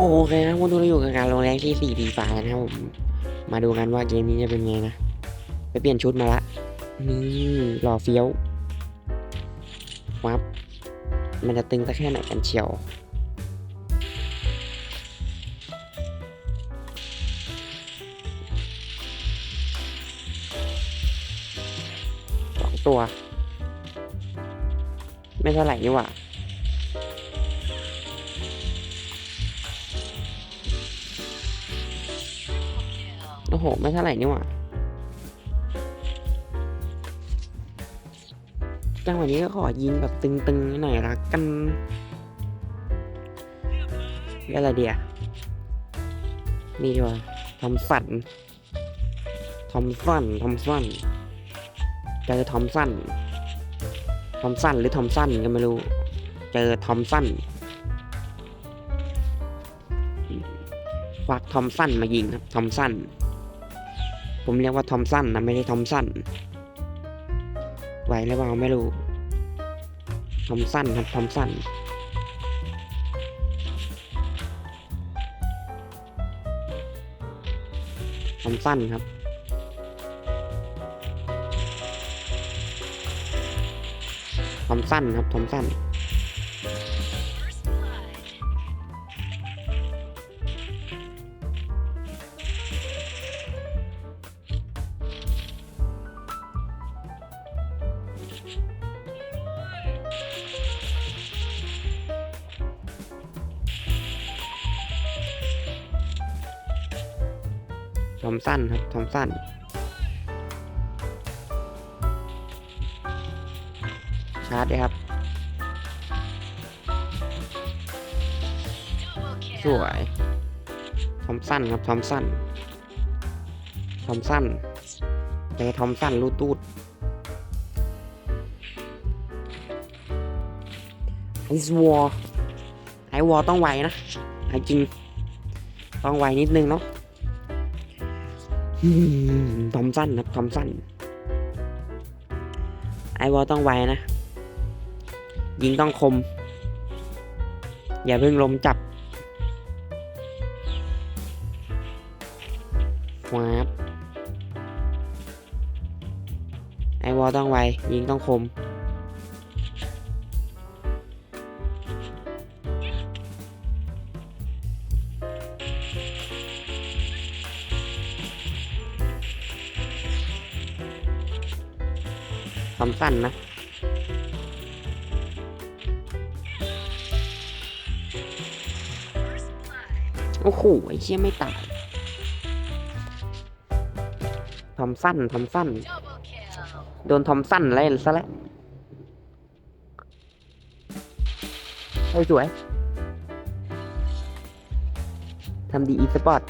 โอเคครับคุณทุกท่านอยู่กับการลงแรงที่4ดีฟ้านะครับผมมาดูกันว่าเกมนี้จะเป็นไงนะ ไปเปลี่ยนชุดมาละนี่หล่อเฟี้ยววับ มันจะตึงสักแค่ไหนกันเชียวสองตัว ไม่เท่าไหร่นี่หว่า อ้โห ไม่เท่าไหร่นี่หว่าจังหวะนี้ก็ขอยิงแบบตึงๆหน่อยละกันอะไรเดียนี่ดีกว่าทอมสันทอมสันทอมสันเจอทอมสันทอมสันหรือทอมสันก็ไม่รู้ เจอทอมสันฝากทอมสันมายิงครับทอมสัน ผมเรียกว่าทอมสันนะไม่ได้ทอมสันไหวหรือเปล่าไม่รู้ทอมสันครับทอมสันทอมสันครับทอมสันครับทอมสัน อมสันครับทอมสันชาร์จเลยครับ สวยทอมสันครับทอมสันทอมสันเจอทอมสันรูตูดไอซ์วอลไอวอลต้องไวนะไอจริง ต้องไวนิดนึงเนาะ อืมทอมสั้นครับทอมสั้น ไอวอลต้องไวนะ ยิงต้องคม อย่าเพิ่งลมจับวาบไอวอลต้องไว ยิงต้องคม สั้นนะโอ้โหไอ้เชี่ยไม่ตายทำสั้นทำสั้น โดนทอมสั้นเล่นซะแล้วเฮ้ยสวยทำดีอีสปอร์ต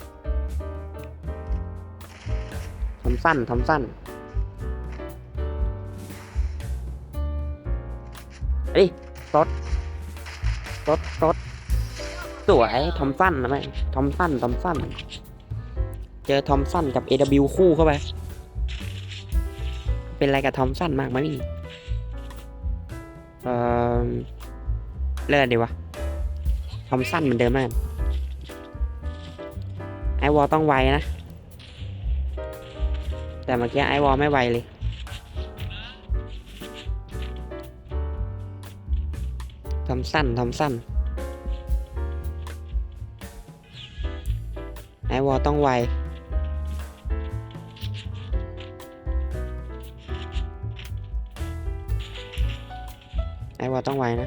ทำสั้นทำสั้น อ้ยซดซดซดสวยทอมสั้นนะแม่ทอมสั้นทอมสั้น เจอทอมสั้นกับ AW คู่เข้าไป เป็นอะไรกับทอมสันมากมั้ยนี่เอ่อเลิกดีวะทอมสันเหมือนเดิมแล้วกันไอวอลต้องไวนะ แต่เมื่อกี้ไอวอลไม่ไวเลย ทอมสันทอมสันไอวอลต้องไวไอวอลต้องไวนะ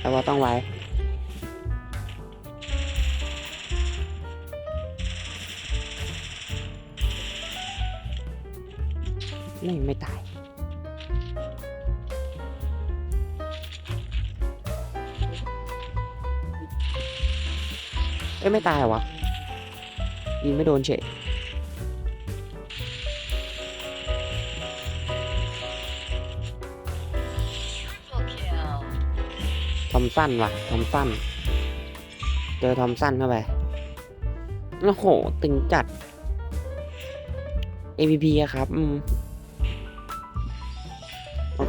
ไอวอลต้องไว ไม่งไม่ตาย เอ้ยไม่ตายวะยิงไม่โดนเฉยทอมสั้นว่ะทอมสั้น เจอทอมสั้นเข้าไป โอ้โห ตึงจัด APP อะครับ อืม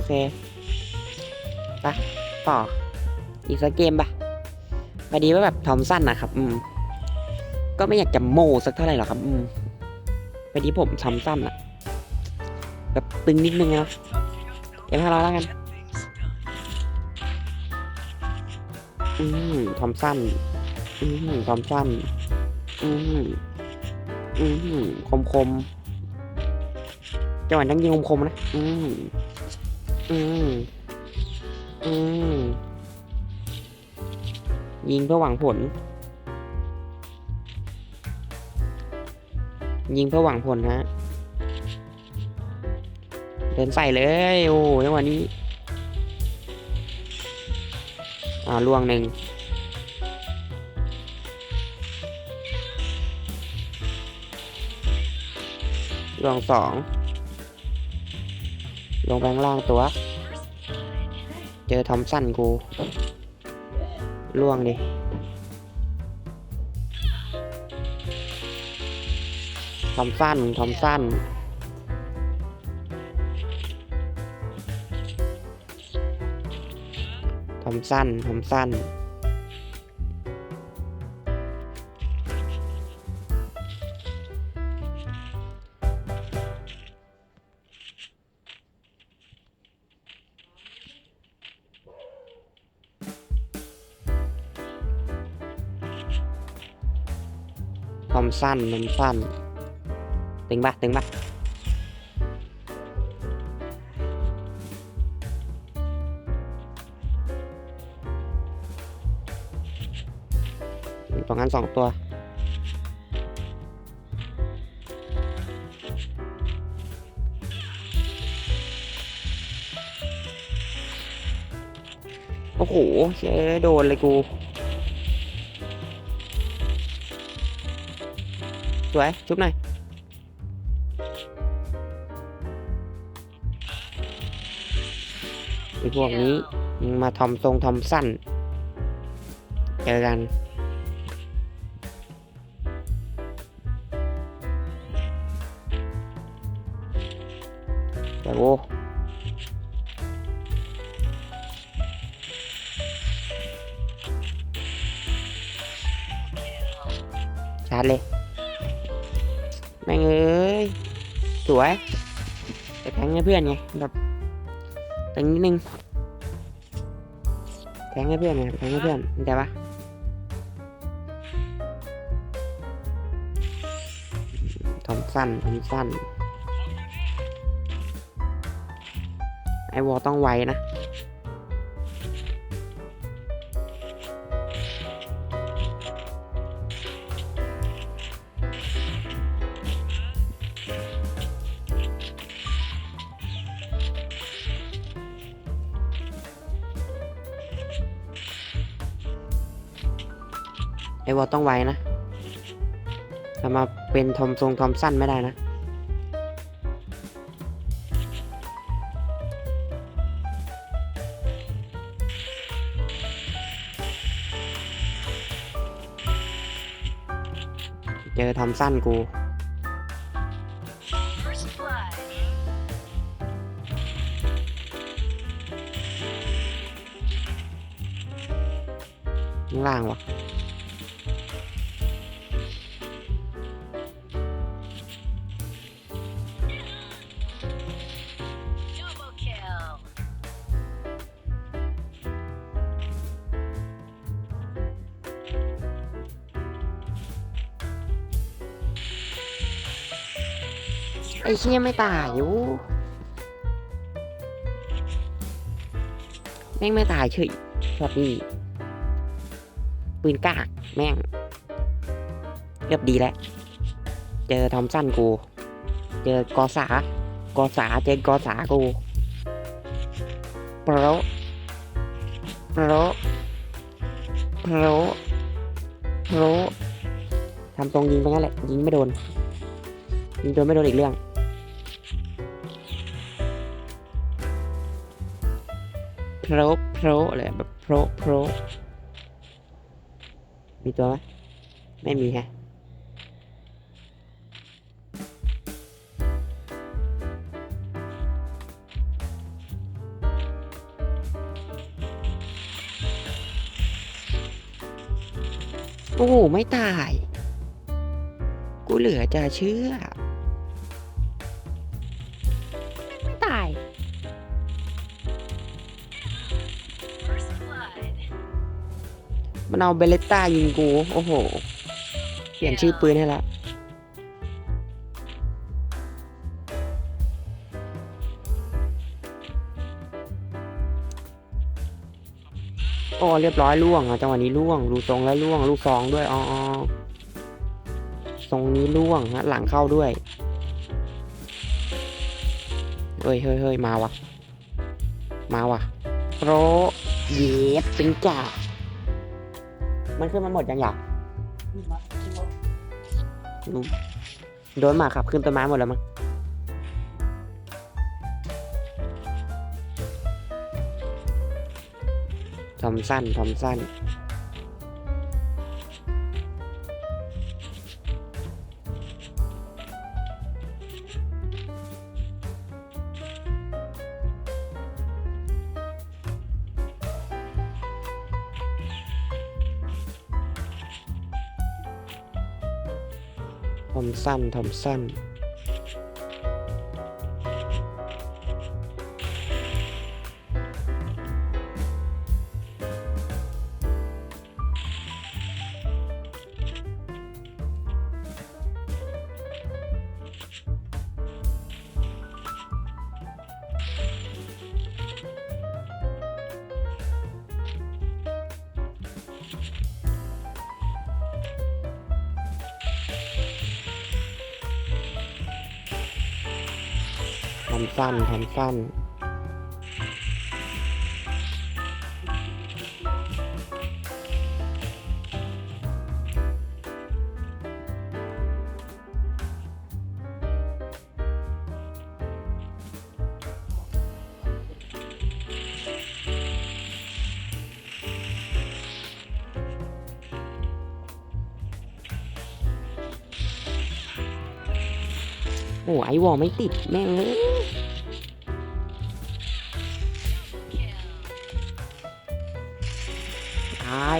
เคเคไปต่อ อีกสักเกมปะพอดีว่าแบบทอมสั้นนะครับ อืม ก็ไม่อยากจะโมสักเท่าไหร่หรอกครับ อืมพอดีผมทอมสั้นอะแบบตึงนิดนึงนะเอ็มห้าร้อยแล้วกัน อืมทอมสั้น อืมทอมสั้น อืมอืมคมคมจังหวะนั้นยิงคมคมนะ อืม อืมอืมยิงเพื่อหวังผล ยิงเพื่อหวังผลฮะ เดินใส่เลย โอ้โหจังหวะนี้ อ่าล่วงหนึ่งล่วงสอง ลงไปข้างล่างตัว เจอทอมสันกูล่วงดิทอมสันทอมสันทอมสันทอมสันน สั้นทอมสั้น ตึงปะตึงปะตรงนั้นสองตัวโอ้โหเชโดนเลยกู สวยชุบหน่อยไอพวกนี้มึงมาทอมทรงทอมสั้นเจอกันเดี๋ยวโว้ชาร์จเลย แม่งเอ้ย สวยแต่แทงให้เพื่อนไงแบบตึงนิดนึง แทงให้เพื่อนไงแทงให้เพื่อนเข้าใจปะทอมสั้นทอมสั้นไอวอลต้องไวนะ ไอวอลต้องไวนะจะมาเป็นทอมทรงทอมสั้นไม่ได้นะ เจอทอมสั้นกู ไอ้เชี่ยไม่ตายอยู่แม่งไม่ตายเฉยแบบนี้ปืนกากแม่งเรียบดีแล้ว เจอทอมสั้นกู เจอกอสากอสาเจอกอสากูโปรโปรโปรโปรทำตรงยิงไปงั้นแหละ ยิงไม่โดน ยิงโดนไม่โดนอีกเรื่อง พรโพรอะไรแบบโพรโพรมีตัวไหมไม่มีฮะโอ้ไม่ตาย กูเหลือจะเชื่อ มันเอาเบเลตต้ายิงกู โอ้โห เปลี่ยนชื่อปืนให้ละโอ้เรียบร้อยล่วงอะจังหวะนี้ล่วงดูทรงแล้วล่วงลูกซองด้วยอ๋ออ๋อทรงนี้ล่วงฮะหลังเข้าด้วยเฮ้ยเฮ้ยเฮ้ยมาวะมาวะโปรเย็ดเป็นจ่า มันขึ้นมาหมดยังอยากโดนหมาขับขึ้นต้นไม้หมดแล้วมั้งทอมสั้นทอมสั้น อมสั้นทอมสั้น ทอมสั้นทอมสั้น โอ้ไอวอลไม่ติดแม่งเอ้ยตาย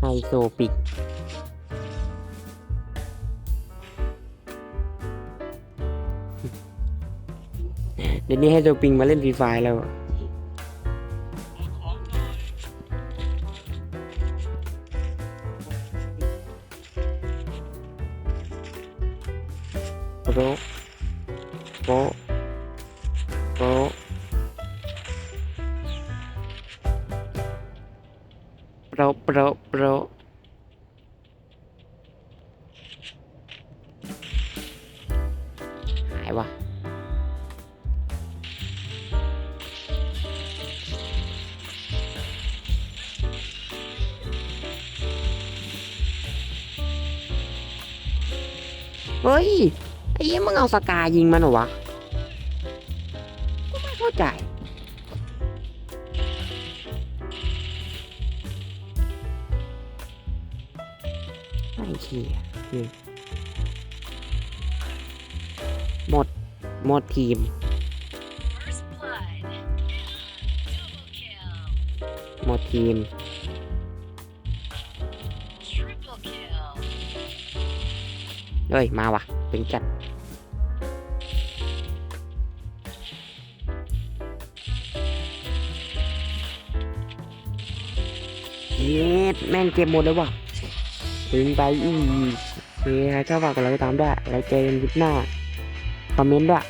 ไฮโซปิกเดี๋ยวนี้ให้โซปิงมาเล่นฟรีไฟแล้ว โปรโปรโปรหายวะเฮ้ย ไอ้เหี้ยมึงเอาสกายิงมันเหรอวะกูไม่เข้าใจ ไอ้เหี้ยนี่หมดหมดทีม หมดทีม เฮ้ย มาวะเป็นจัดเย็ดแม่งเก็บหมดเลยว่ะ ถึงไปอีกโอเคใครชอบฝากกดไลค์ติดตามด้วยแล้วเจอกันคลิปหน้าคอมเมนต์ด้วย